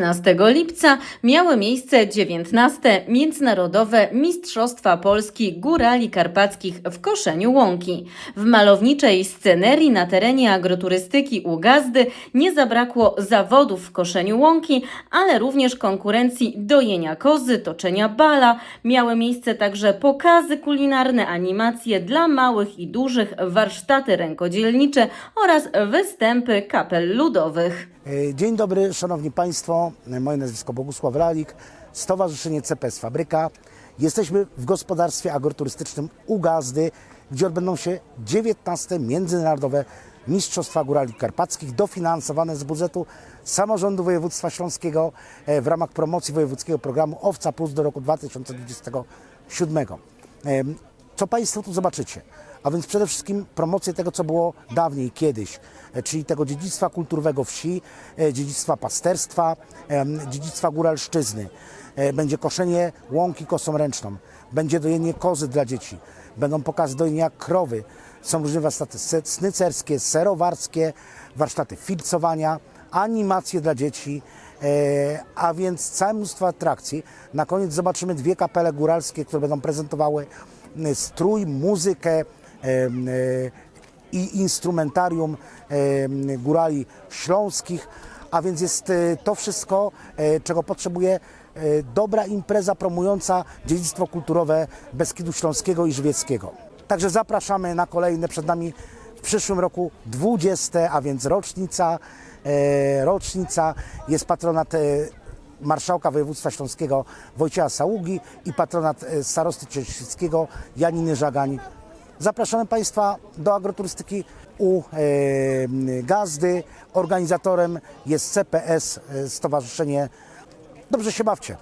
13 lipca miały miejsce 19. Międzynarodowe Mistrzostwa Polski Górali Karpackich w Koszeniu Łąki. W malowniczej scenerii na terenie agroturystyki u Gazdy nie zabrakło zawodów w koszeniu łąki, ale również konkurencji dojenia kozy, toczenia bala. Miały miejsce także pokazy kulinarne, animacje dla małych i dużych, warsztaty rękodzielnicze oraz występy kapel ludowych. E, Dzień dobry, Szanowni Państwo. E, Moje nazwisko Bogusław Lalik, Stowarzyszenie CPS Fabryka. Jesteśmy w gospodarstwie agroturystycznym u Gazdy, gdzie odbędą się 19. Międzynarodowe Mistrzostwa Górali Karpackich dofinansowane z budżetu samorządu województwa śląskiego e, w ramach promocji wojewódzkiego programu Owca Plus do roku 2027. Em, Co Państwo tu zobaczycie? A więc przede wszystkim promocję tego, co było dawniej, kiedyś, e, czyli tego dziedzictwa kulturowego wsi, e, dziedzictwa pasterstwa, dziedzictwa góralszczyzny. E, Będzie koszenie łąki kosą ręczną, będzie dojenie kozy dla dzieci, będą pokazy dojenia krowy, są różne warsztaty snycerskie, serowarskie, warsztaty filcowania, animacje dla dzieci, a więc całe mnóstwo atrakcji. Na koniec zobaczymy dwie kapele góralskie, które będą prezentowały strój, muzykę i instrumentarium e, górali śląskich, a więc jest e, to wszystko, e, czego potrzebuje e, dobra impreza promująca dziedzictwo kulturowe Beskidu Śląskiego i Żywieckiego. Także zapraszamy na kolejne przed nami w przyszłym roku 20, a więc rocznica. E, rocznica jest patronat e, marszałka województwa śląskiego Wojciecha Saługi i patronat e, starosty cieszyckiego Janiny Żagań. Zapraszamy Państwa do agroturystyki u e, Gazdy. Organizatorem jest CPS, e, Stowarzyszenie Dobrze się bawcie.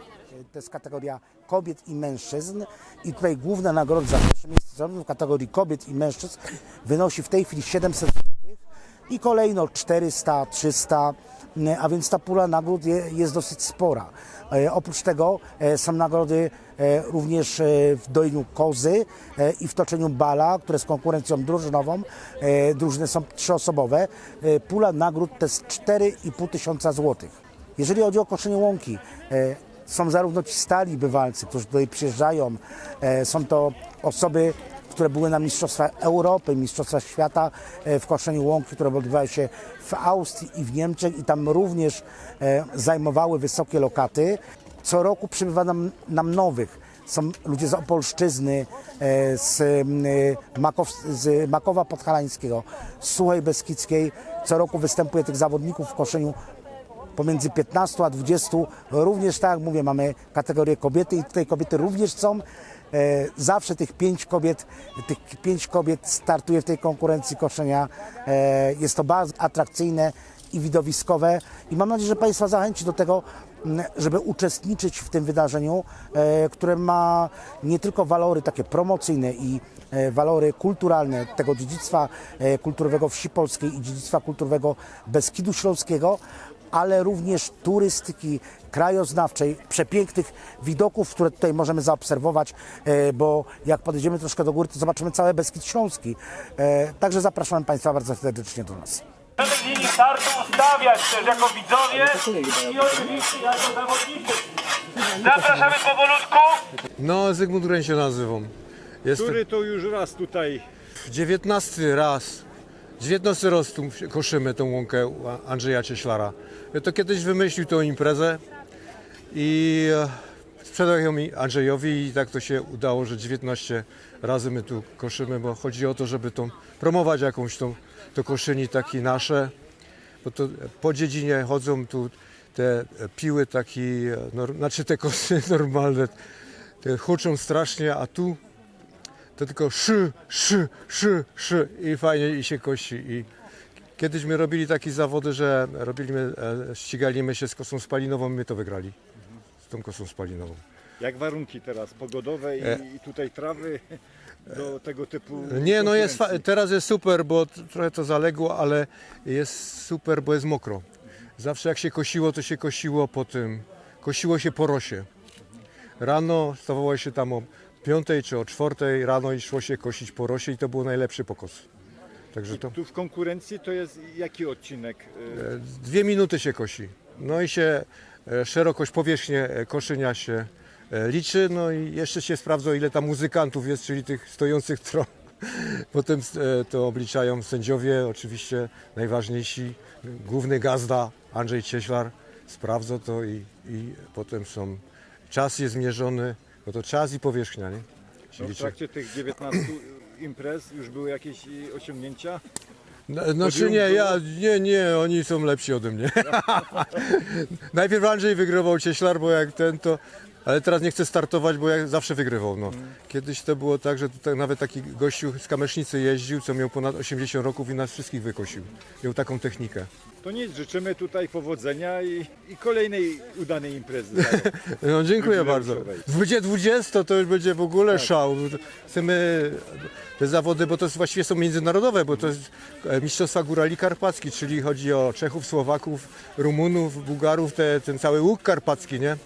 To jest kategoria kobiet i mężczyzn i tutaj główna nagroda za pierwsze miejsce w kategorii kobiet i mężczyzn wynosi w tej chwili 700 zł i kolejno 400, 300, a więc ta pula nagród je- jest dosyć spora. E, Oprócz tego e, są nagrody e, również e, w dojeniu kozy e, i w toczeniu bala, które z konkurencją drużynową. E, Drużyny są trzyosobowe. E, Pula nagród to jest 4,5 tysiąca złotych. Jeżeli chodzi o koszenie łąki, e, są zarówno ci stali bywalcy, którzy tutaj przyjeżdżają, e, są to osoby, które były na Mistrzostwach Europy, Mistrzostwach Świata e, w koszeniu łąki, które odbywały się w Austrii i w Niemczech i tam również e, zajmowały wysokie lokaty. Co roku przybywa nam, nam nowych. Są ludzie z Opolszczyzny, e, z, Makow, z Makowa Podhalańskiego, z Suchej Beskidzkiej. Co roku występuje tych zawodników w koszeniu pomiędzy 15 a 20. Również tak jak mówię, mamy kategorię kobiety i tutaj kobiety również są. E, zawsze tych pięć kobiet, tych pięć kobiet startuje w tej konkurencji koszenia. E, jest to bardzo atrakcyjne i widowiskowe i mam nadzieję, że Państwa zachęci do tego, żeby uczestniczyć w tym wydarzeniu, e, które ma nie tylko walory takie promocyjne i walory kulturalne tego dziedzictwa kulturowego wsi polskiej i dziedzictwa kulturowego Beskidu Śląskiego, ale również turystyki krajoznawczej, przepięknych widoków, które tutaj możemy zaobserwować, e, bo jak podejdziemy troszkę do góry, to zobaczymy cały Beskid Śląski. E, Także zapraszamy Państwa bardzo serdecznie do nas. Żeby linii startu ustawiać też jako widzowie i oczywiście jako zawodnicy. Zapraszamy powolutku. No, Zygmunt Greń się nazywam. Jest Który to już raz tutaj 19 raz, 19 raz tu koszymy tą łąkę Andrzeja Cieślara. To kiedyś wymyślił tą imprezę i e, sprzedał ją Andrzejowi i tak to się udało, że 19 razy my tu koszymy, bo chodzi o to, żeby tą, promować jakąś tą, to koszyni takie nasze, bo to po dziedzinie chodzą tu te piły takie, nor, znaczy te kosy normalne, te huczą strasznie, a tu to tylko szy, szy, szy, szy i fajnie i się kosi. I kiedyś my robili takie zawody, że robiliśmy, e, ścigaliśmy się z kosą spalinową, my to wygrali. Z tą kosą spalinową. Jak warunki teraz pogodowe i, E. i tutaj trawy do tego typu Nie, no jest, fa- konkurencji? teraz jest super, bo t- trochę to zaległo, ale jest super, bo jest mokro. Zawsze jak się kosiło, to się kosiło po tym, kosiło się po rosie. Rano stawało się tam o 5 czy o 4 rano i szło się kosić po rosie i to był najlepszy pokos. Także to Tu w konkurencji to jest jaki odcinek? y, dwie minuty się kosi. No i się e, szerokość, powierzchnię e, koszenia się e, liczy. No i jeszcze się sprawdza, ile tam muzykantów jest, czyli tych stojących tron. Potem e, to obliczają sędziowie, oczywiście najważniejsi, główny gazda Andrzej Cieślar sprawdza to i, i potem są, czas jest zmierzony, bo to czas i powierzchnia, nie? No, w trakcie tych 19 imprez już były jakieś osiągnięcia? No, Znaczy nie, ja, nie, nie, oni są lepsi ode mnie. Najpierw Andrzej wygrywał Cieślar, bo jak ten to, ale teraz nie chce startować, bo jak zawsze wygrywał. No. Kiedyś to było tak, że tutaj nawet taki gościu z Kamesznicy jeździł, co miał ponad 80 roków i nas wszystkich wykosił. Miał taką technikę. To nic, życzymy tutaj powodzenia i, i kolejnej udanej imprezy. No dziękuję bardzo. W będzie 20 to już będzie w ogóle szał. Chcemy te zawody, bo to jest, właściwie są międzynarodowe, bo to jest e, Mistrzostwa Górali Karpacki, czyli chodzi o Czechów, Słowaków, Rumunów, Bułgarów, te, ten cały łuk karpacki, nie?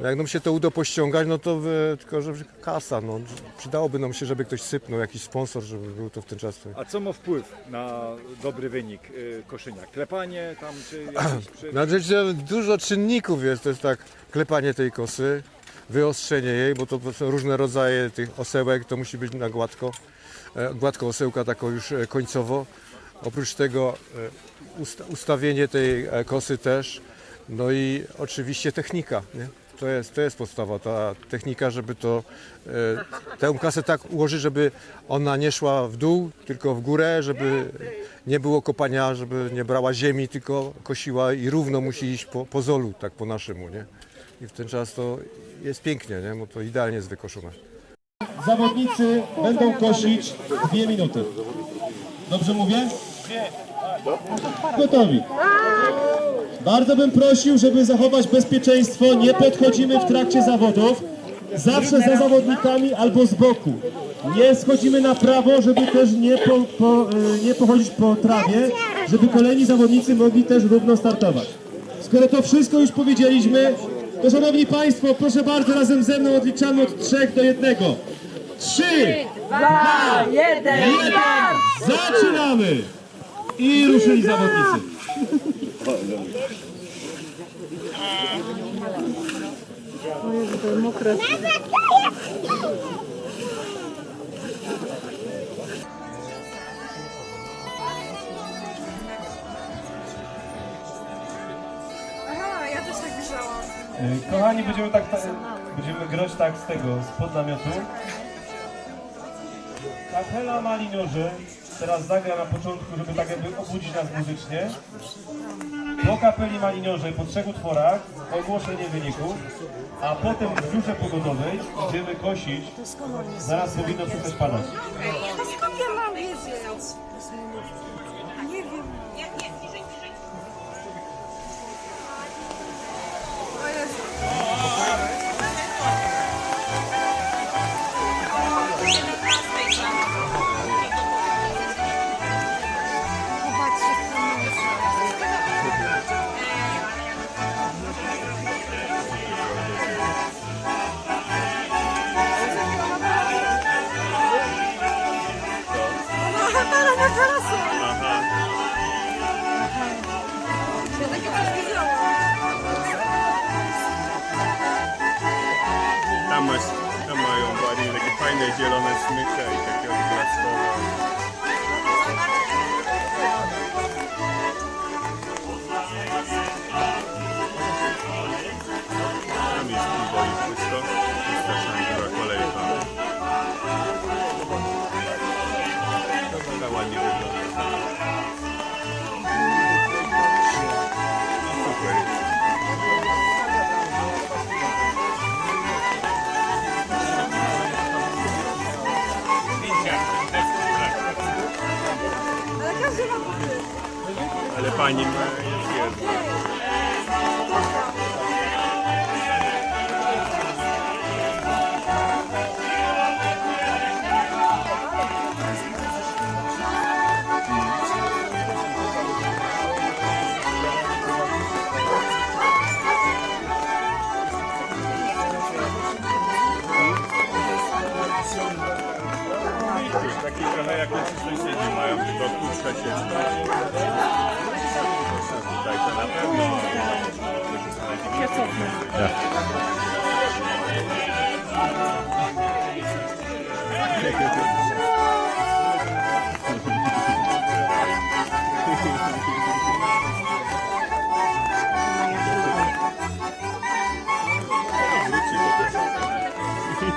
No Jak nam się to uda pościągać, no to tylko, że kasa, no. Przydałoby nam się, żeby ktoś sypnął, jakiś sponsor, żeby był to w ten czas. A co ma wpływ na dobry wynik y, koszenia? Klepanie tam czy jakieś przy... Znaczy, że dużo czynników jest, to jest tak klepanie tej kosy, wyostrzenie jej, bo to są różne rodzaje tych osełek, to musi być na gładko, e, gładko osełka taką już e, końcowo. Oprócz tego e, usta- ustawienie tej e, kosy też, no i oczywiście technika, nie? To jest, to jest podstawa, ta technika, żeby to, e, tę kasę tak ułożyć, żeby ona nie szła w dół, tylko w górę, żeby nie było kopania, żeby nie brała ziemi, tylko kosiła i równo musi iść po, po zolu, tak po naszemu, nie? I w ten czas to jest pięknie, nie? Bo to idealnie jest wykoszone. Zawodnicy będą kosić dwie minuty. Dobrze mówię? Gotowi. Bardzo bym prosił, żeby zachować bezpieczeństwo. Nie podchodzimy w trakcie zawodów. Zawsze za zawodnikami albo z boku. Nie schodzimy na prawo, żeby też nie, po, po, y, nie pochodzić po trawie, żeby kolejni zawodnicy mogli też równo startować. Skoro to wszystko już powiedzieliśmy, to szanowni Państwo, proszę bardzo, razem ze mną odliczamy od trzech do jednego. Trzy, dwa, jeden, zaczynamy! I ruszyli zawodnicy. Aha, ja też tak Kochani, będziemy tak, tak będziemy grać tak z tego, z podnamiotu. Kapela Maliniorzy teraz zagra na początku, żeby tak jakby obudzić nas muzycznie. Po kapeli Maliniorzy, po trzech utworach, ogłoszenie wyników, a potem w biurze pogodowej idziemy kosić. Zaraz powinno przestać padać. Nie wiem.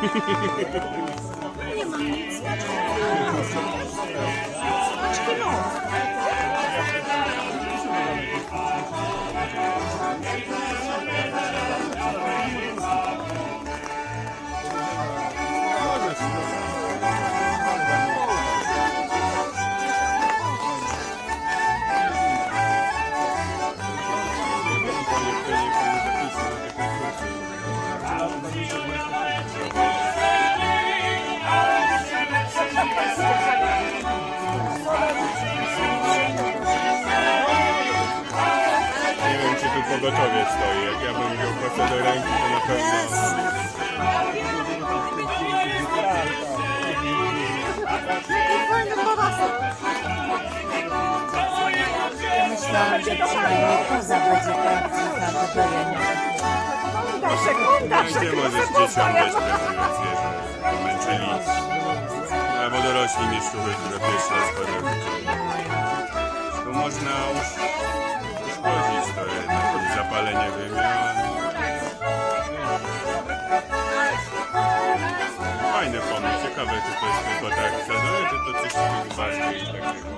Yay! Myślałam, że przynajmniej poza będzie prawdziwa wybrana. Sekunda, Gdzie możesz dzieciom dać zwierzę? Męczyli. Albo dorośli mieszczuchy, które pierwszy raz chorują. To można usz- uszkodzić to jednak zapalenie wymian. Fajny pomysł, ciekawe czy to jest tylko tak sezonie, czy to coś ważnego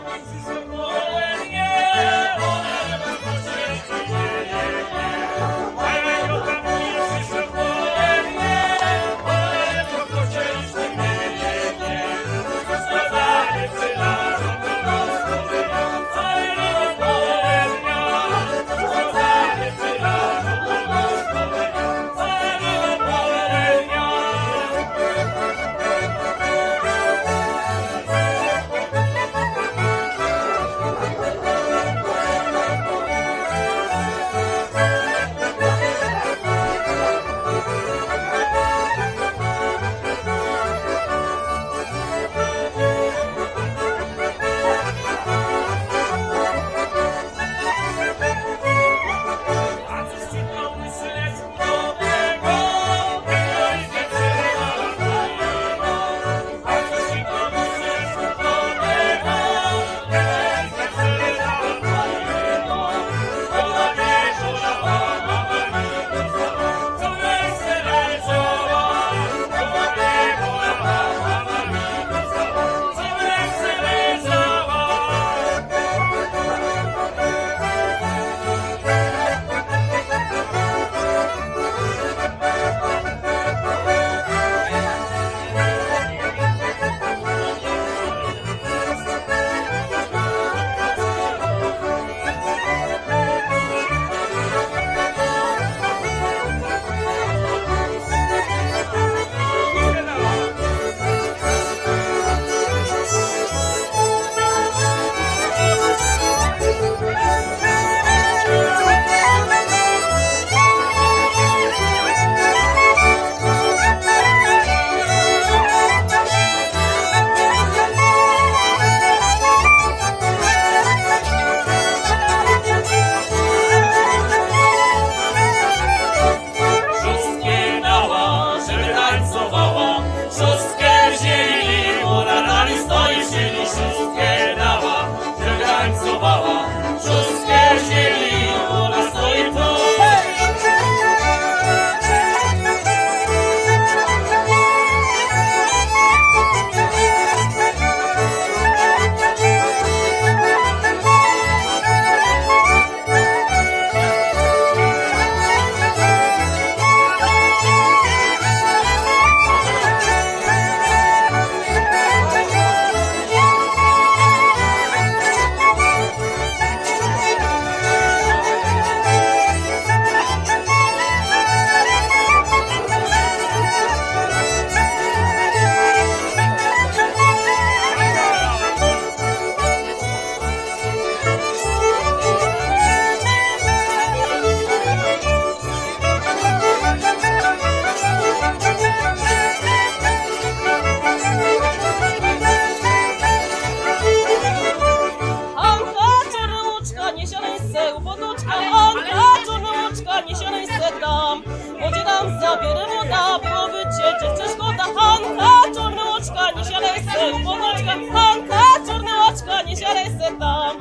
i takiego. woda, bierę woda, było bycie, dziewczę szkoda, Hanka, czarne oczka, nie siadaj se, ponoczka, Hanka, czarne oczka, nie siadaj se tam.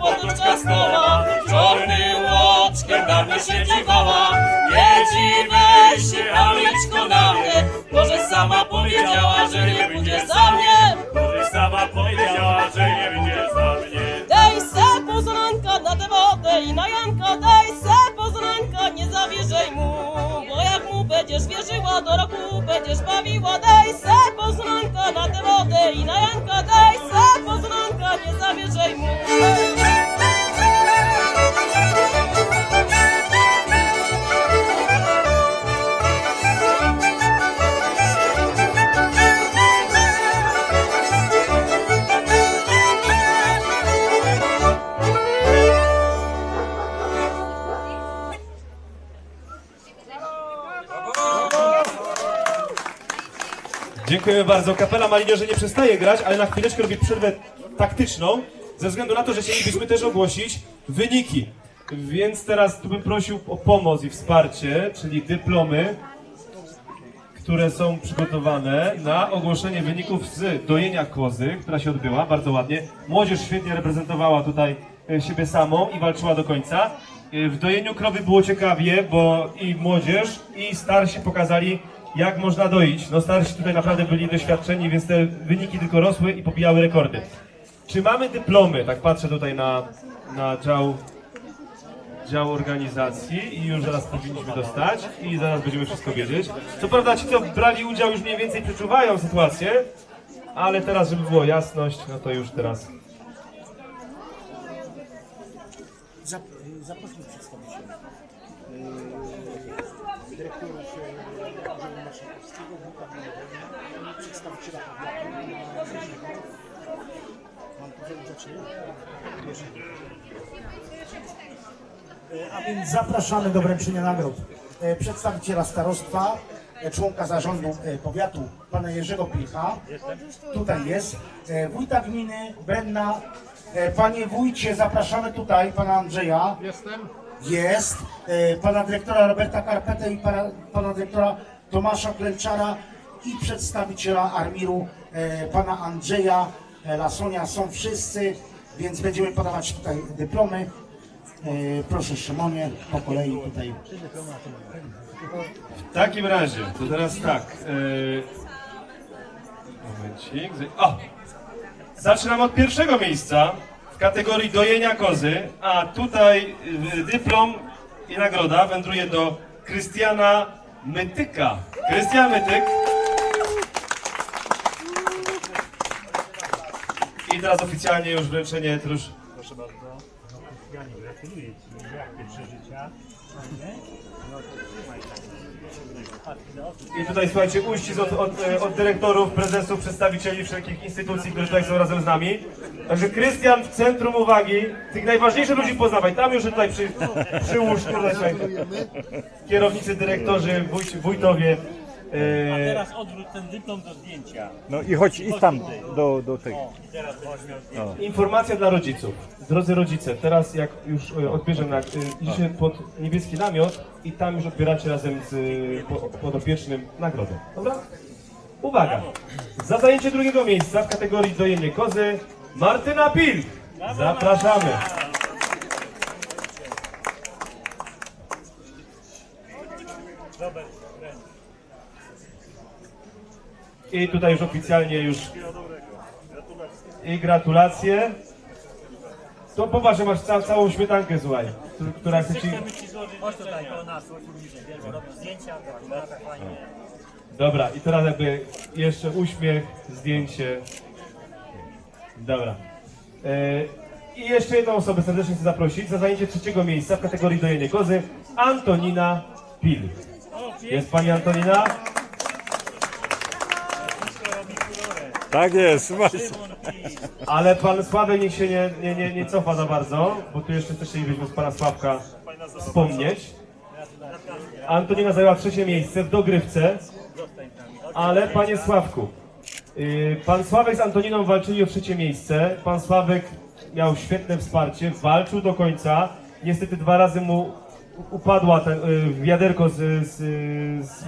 Poduczka stała, czarnym oczkiem na mnie się dziwała. Nie dziwaj się, Anulyczko, na mnie, może sama powiedziała, że nie będzie za mnie. Może sama powiedziała, że nie będzie będziesz wierzyła, do roku będziesz bawiła Daj se poznanka na tę wodę i na Janka Daj se Bardzo. Kapela Malinierze nie przestaje grać, ale na chwileczkę robi przerwę taktyczną, ze względu na to, że chcielibyśmy też ogłosić wyniki. Więc teraz tu bym prosił o pomoc i wsparcie, czyli dyplomy, które są przygotowane na ogłoszenie wyników z dojenia kozy, która się odbyła bardzo ładnie. Młodzież świetnie reprezentowała tutaj e, siebie samą i walczyła do końca. E, W dojeniu krowy było ciekawie, bo i młodzież, i starsi pokazali, jak można doić. No starsi tutaj naprawdę byli doświadczeni, więc te wyniki tylko rosły i pobijały rekordy. Czy mamy dyplomy? Tak patrzę tutaj na, na dział dział organizacji i już zaraz powinniśmy dostać i zaraz będziemy wszystko wiedzieć. Co prawda ci, co brali udział już mniej więcej przeczuwają sytuację, ale teraz, żeby było jasność, no to już teraz. Zaprosimy przedstawicieli. Dyrektorów Urzędu Marszałkowskiego, Wójta Gminy, przedstawiciela powiatu. Pan przewodniczący? A więc zapraszamy do wręczenia nagród e, przedstawiciela starostwa, e, członka zarządu e, powiatu, pana Jerzego Pilcha. Tutaj jest. Wójta gminy Brenna. Panie wójcie, zapraszamy tutaj pana Andrzeja. Jestem. Jest. Pana dyrektora Roberta Karpetę i pana, pana dyrektora Tomasza Klęczara i przedstawiciela Armiru pana Andrzeja e, Lasonia. Są wszyscy, więc będziemy podawać tutaj dyplomy. E, Proszę Szymonie, po kolei tutaj. W takim razie, to teraz tak. Yy... Momencik. O! Zaczynam od pierwszego miejsca w kategorii dojenia kozy, a tutaj dyplom i nagroda wędruje do Krystiana Mytyka. Krystian Mytyk. I teraz oficjalnie już wręczenie trosz... Proszę bardzo. Gratuluję Ci, jakie przeżycia. I tutaj słuchajcie, uścisk od, od, od dyrektorów, prezesów, przedstawicieli wszelkich instytucji, które tutaj są razem z nami. Także Krystian w centrum uwagi, tych najważniejszych ludzi poznawaj. Tam już tutaj przy, przy łóżku. Kierownicy, dyrektorzy, wójt, wójtowie. E, Teraz odwróć ten dyplom do zdjęcia. No i chodź i tam do, do. I teraz weźmie Informacja dla rodziców. Drodzy rodzice, teraz jak już e, odbierze na, e, idziecie pod niebieski namiot i tam już odbieracie razem z e, po- podopiecznym nagrodę. Dobra? Uwaga! Za zajęcie drugiego miejsca w kategorii dojenie kozy Martyna Pil. Zapraszamy. I tutaj już oficjalnie już i gratulacje. To popatrz, że masz ca całą śmietankę, słuchaj, któ- która chce ci... Chodź tutaj do nas, robisz zdjęcia, gratulacje, fajnie. Dobra, i teraz jakby jeszcze uśmiech, zdjęcie. Dobra. E, I jeszcze jedną osobę serdecznie chcę zaprosić za zajęcie trzeciego miejsca w kategorii dojenie kozy, Antonina Pil. Jest pani Antonina? Tak jest, właśnie. Ale pan Sławek niech się nie, nie, nie, nie cofa za bardzo, bo tu jeszcze też chcielibyśmy z pana Sławka wspomnieć. Antonina zajęła trzecie miejsce w dogrywce, ale panie Sławku, yy, pan Sławek z Antoniną walczyli o trzecie miejsce. Pan Sławek miał świetne wsparcie, walczył do końca. Niestety dwa razy mu upadła ten, y, w wiaderko z, z, z,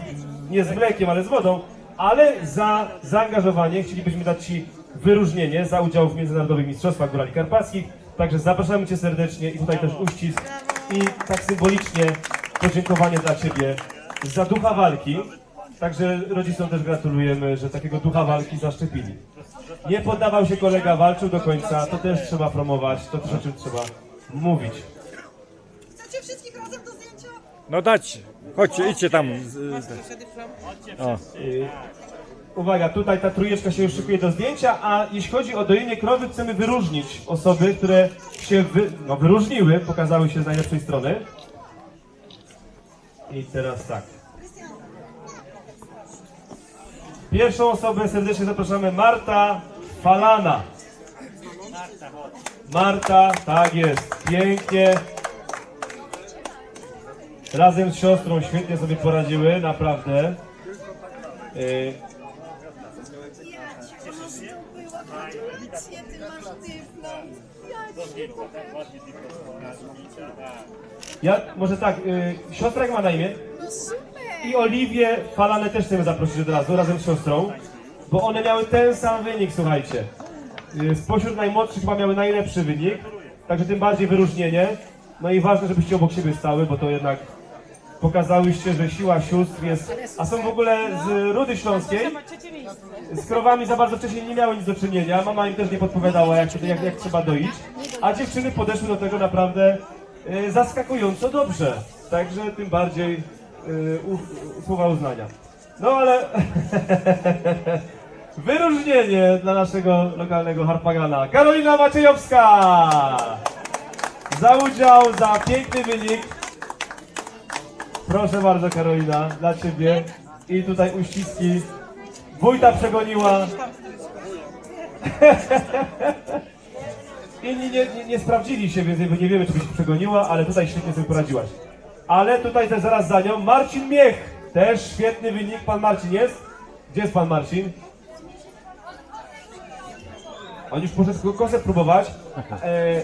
nie z mlekiem, ale z wodą, ale za zaangażowanie chcielibyśmy dać Ci wyróżnienie za udział w Międzynarodowych Mistrzostwach Górali Karpackich. Także zapraszamy Cię serdecznie i tutaj też uścisk i tak symbolicznie podziękowanie dla Ciebie za ducha walki. Także rodzicom też gratulujemy, że takiego ducha walki zaszczepili. Nie poddawał się kolega, walczył do końca, to też trzeba promować, to też o czym trzeba mówić. Chcecie wszystkich razem do zdjęcia? No dać, chodźcie, idźcie tam. O. Y, Uwaga, tutaj ta trójeczka się już szykuje do zdjęcia, a jeśli chodzi o dojenie krowy, chcemy wyróżnić osoby, które się wy, no, wyróżniły, pokazały się z najlepszej strony. I teraz tak. Pierwszą osobę serdecznie zapraszamy Marta Falana. Marta, tak jest, pięknie. Razem z siostrą świetnie sobie poradziły, naprawdę. Y, Ja, może tak, y, siostra jak ma na imię? I Oliwię Falanę też chcemy zaprosić od razu, razem z siostrą, bo one miały ten sam wynik, słuchajcie. Y, spośród najmłodszych chyba miały najlepszy wynik, także tym bardziej wyróżnienie. No i ważne, żebyście obok siebie stały, bo to jednak pokazałyście, że siła sióstr jest... A są w ogóle z Rudy Śląskiej. Z krowami za bardzo wcześniej nie miały nic do czynienia. Mama im też nie podpowiadała, jak, jak, jak trzeba doić. A dziewczyny podeszły do tego naprawdę e, zaskakująco dobrze. Także tym bardziej u, słowa uznania. No ale wyróżnienie dla naszego lokalnego harpagana. Karolina Maciejowska! Za udział, za piękny wynik. Proszę bardzo Karolina, dla Ciebie. I tutaj uściski. Wójta przegoniła. Inni nie, nie, nie sprawdzili się, więc nie wiemy, czy byś przegoniła, ale tutaj świetnie sobie poradziłaś. Ale tutaj też zaraz za nią Marcin Miech. Też świetny wynik. Pan Marcin jest? Gdzie jest pan Marcin? On już poszedł kosę próbować. E,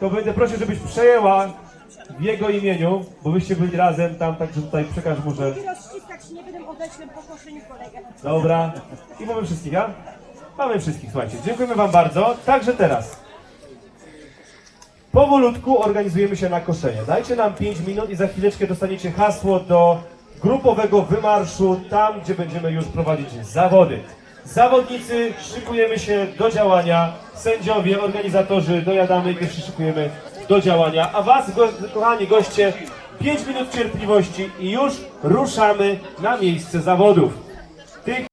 to będę prosił, żebyś przejęła w jego imieniu, bo wyście byli razem tam, także tutaj przekaż mu, że... Rozciskać nie będę odeślę po koszeniu kolegę. Dobra. I mamy wszystkich, ja? Mamy wszystkich, słuchajcie. Dziękujemy Wam bardzo. Także teraz. Powolutku organizujemy się na koszenie. Dajcie nam 5 minut i za chwileczkę dostaniecie hasło do grupowego wymarszu, tam gdzie będziemy już prowadzić zawody. Zawodnicy, szykujemy się do działania. Sędziowie, organizatorzy, dojadamy i się szykujemy do działania. A Was, go, kochani goście, 5 minut cierpliwości i już ruszamy na miejsce zawodów. Tych